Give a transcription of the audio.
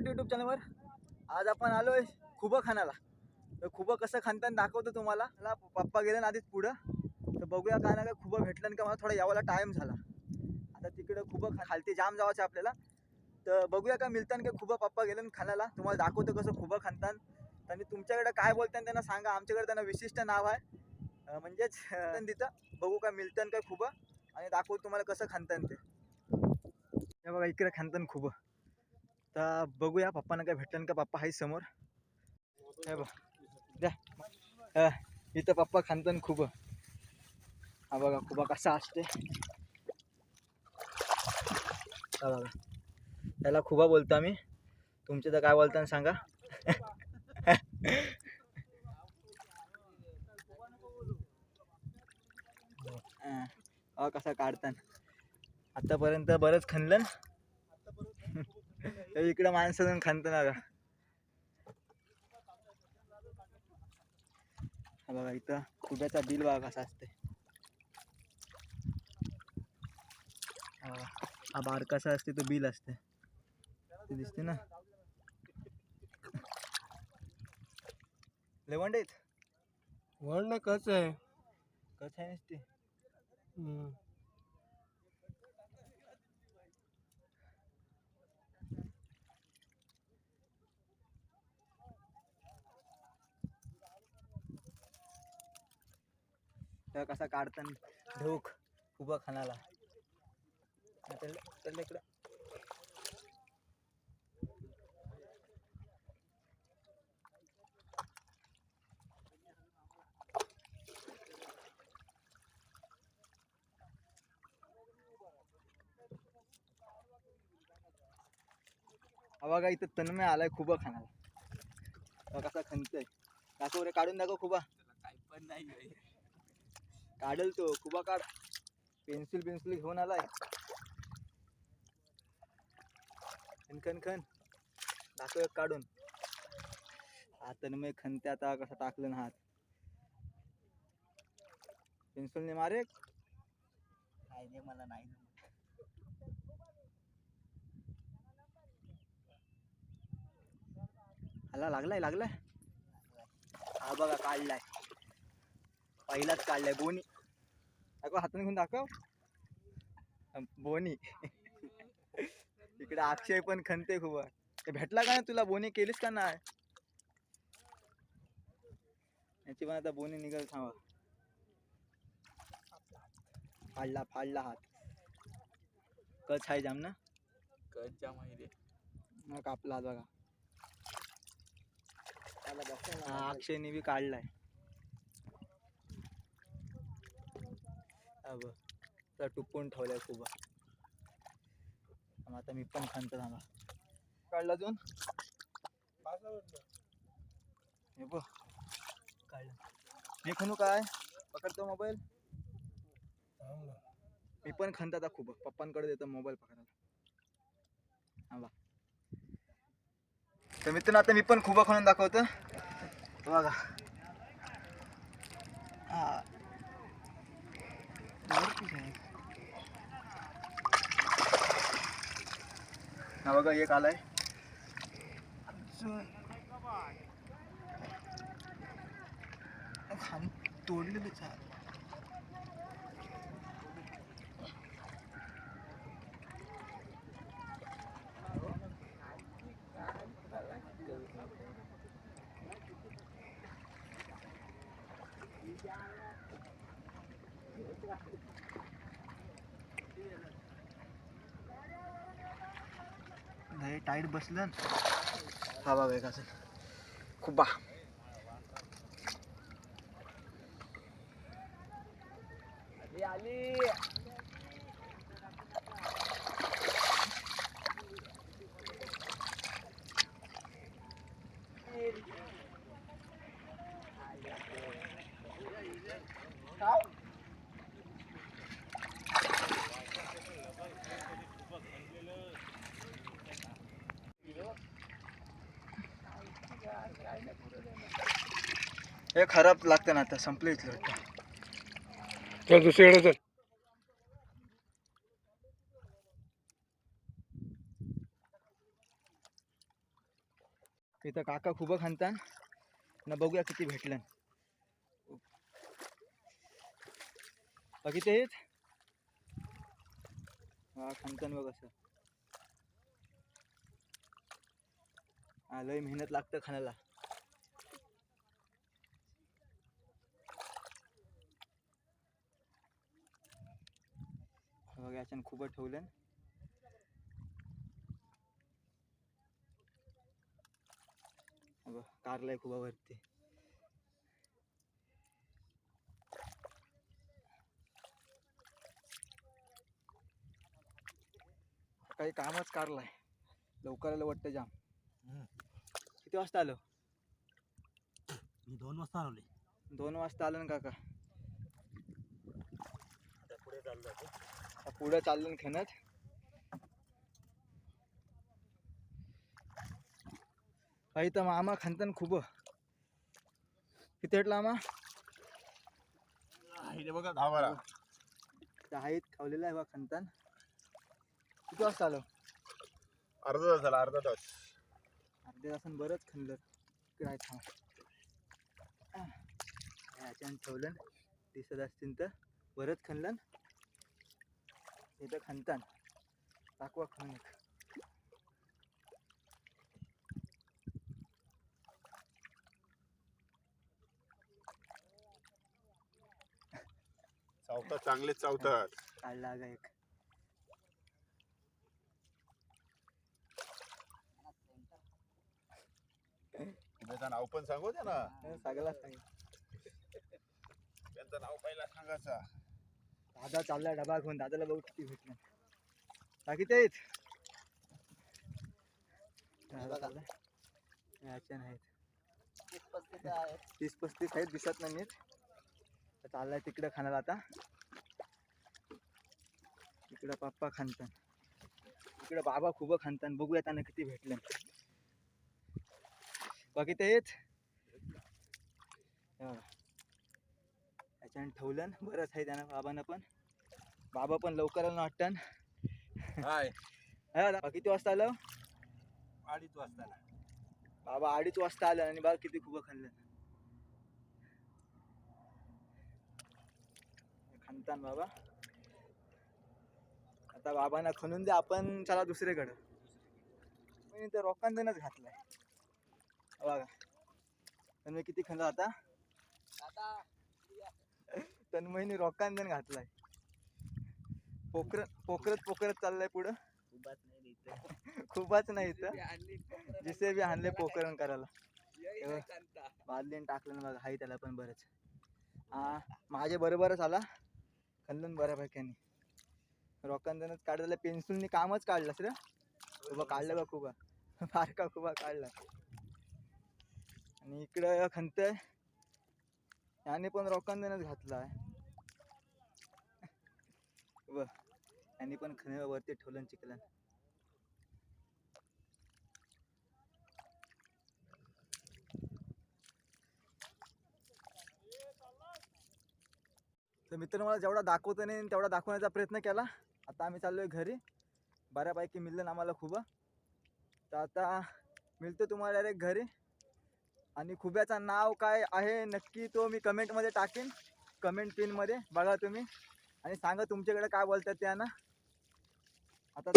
Marathi YouTube चॅनलवर आज आपण आलो आहे खुबं खाण्याला. तर खुबं कसं खाणताना दाखवतो तुम्हाला. मला पप्पा गेले ना आधीच पुढं. तर बघूया काय ना काय खुबं भेटलं आणि का मला थोडा यावाला टाईम झाला. आता तिकडं खुबं खा खालती जाम जावायचं आहे आपल्याला. तर बघूया का मिळताना काय खुबं पप्पा गेले खाण्याला. तुम्हाला दाखवतो कसं खुबं खाणतान आणि तुमच्याकडे काय बोलताना त्यांना सांगा. आमच्याकडे त्यांना विशिष्ट नाव आहे. म्हणजेच तिथं बघू का मिळतं काय खुबं. आणि दाखवतो तुम्हाला कसं खाणतान ते. बघा इकडे खाणतान खूप तर बघूया पप्पांना काय भेटलं का पप्पा आहे समोर. हे बघ. द्या. इथं पप्पा खानतन खूप. हा बघा खूप कसा असते हा बघा. त्याला खुबा बोलतो आम्ही. तुमचे तर काय बोलताना सांगा. कसा काढताना. आतापर्यंत बरंच खणलं इकडं माणसं जाऊन खणतं ना का बघा इथं खुब्याचा बिल बघा कसा असते हा बघा. हा बारकासा असते तो बिल असते ते दिसते ना. लेवंड आहेत. वड ना कच आहे कसं आहे नसते? तर कसा काढताना ढोक उभं खानाला. इकडं बघा इथं तन्मय आलाय खुबा खानाला. कसा खणतोय दाखव रे काढून दाखव खुबा. पण नाही काढल तो खुबा काढ. पेन्सिल पेन्सिल घेऊन आलाय. खन खन दाखव एक काढून. हात मी खनते आता कसा टाकलं ना हात. पेन्सिलने मारे नाही मला नाही आला लागलाय लागलाय. हा बघा काढलाय. पहिलाच काढलाय बोनी. दाखव हाताने घेऊन दाखव. बोनी. इकडे अक्षय पण खनते खूप. भेटला का ना तुला? बोनी केलीस का नाही? याची पण आता बोनी निघाल थांबा. फाडला फाडला हात. कच आहे जाम ना? कच्च्या माहिती मग कापला हात बघा. अक्षयने बी काढलाय हा बघ तर टुपून ठेवलाय खूप. आता मी पण खांतो थांबा. काढला अजून? हे बघ. काढलं. मी खणू काय? पकडतो मोबाईल मी पण खणतो आता खूप. पप्पांकडे देतो मोबाईल पकडायला. हा बा तर मित्रांनो आता मी पण खूप खणून दाखवतो. बघा. हा वरतीच आहे. हा बघा एक आलाय अजून खाली Yeah आहे नाही टाईट बसलं. हा बघा एक असं खूप बा. आली. हे खराब लागतं ना आता संपलं इथलं. चल दुसरीकडे चल. इथं काका खूप खानतान. ना बघूया किती भेटलं बाकी ते आहेत हा खानतान बघ असं. हा लय मेहनत लागतं खाण्याला याच्यानं खूप ठेवलं कारलाय खूप वरती. काही कामच कारलाय. लवकर आलं वाटतं जाम. किती वाजता आलो? मी दोन वाजता आलोय. दोन वाजता आलं ना काका. पुढे चाललो पुढं चाललं ना खेळत काही तर मामा खानतान खूप. किती मामा? इथे बघा दहा बारा. ते आहेत खावलेलं आहे बा खानतान. किती वाजता आलो? अर्धा तास झाला अर्धा तास. अर्ध्या तासानं बरंच खाल्लं. इकडे थांब. ठेवलं दिसत असतील तर. बरंच खाल्लं इथं खानतान दाखवा खाऊन एक चावतात चांगले चावतात काढला गा एक. त्याचं नाव पण सांगू दे ना. सगळा सांग. त्यांचं नाव पहिला सांगायचा. दादा चालला डबा घेऊन. दादाला बघू किती भेटलं बाकी ते आहेत दादा चाललाय. याच्या नाहीत. तीस पस्तीस आहेत दिसत नाही नीट. चाललाय तिकडं खाणार आता. इकडं पप्पा खानतान. इकडं बाबा खूप खानतान. बघूया त्यांना किती भेटलं. बाकी ते हा. याच्यानं ठेवलं बरंच आहे त्यानं बाबांना पण. बाबा पण लवकर आलं वाटतं. हाय किती वाजता आलं अडीच वाजता बाबा अडीच वाजता आलं आणि बाबा किती खूप खाल्लं. खानतान बाबा. आता बाबांना खणून दे आपण चला दुसरीकडं. मी तर रोकांदनच घातलाय. बघा. तन्मय किती खणलं आता? तन्मयने रोकांदन घातलाय. पोखरत पोखरत पोखरत चाललाय पुढं. खूपच नाही इथं. जिसे बी आणले पोकरण करायला. बादलीन टाकलं ना बघा हाय त्याला पण बरंच. हा माझे बरोबरच आला. खल्लन बऱ्यापैकी. रोकांदनच काढलेलं पेन्सिलनी कामच काढलं रे. उभा काढलं बा खूप बारका खूप काढला. आणि इकडं खंतय याने पण रॉकांदनच घातला आहे व यांनी पण खण वरती ठेवलं चिकलन तर मित्र मला जेवढा दाखवतो नाही तेवढा दाखवण्याचा प्रयत्न केला. आता आम्ही चाललोय घरी. बऱ्यापैकी मिळलं ना आम्हाला खूप. तर आता मिळतो तुम्हाला डायरेक्ट घरी. आणि खुब्याचं नाव काय आहे नक्की तो मी कमेंटमध्ये टाकेन. कमेंट पिनमध्ये बघा तुम्ही. आणि सांगा तुमच्याकडे काय बोलतात त्यांना आता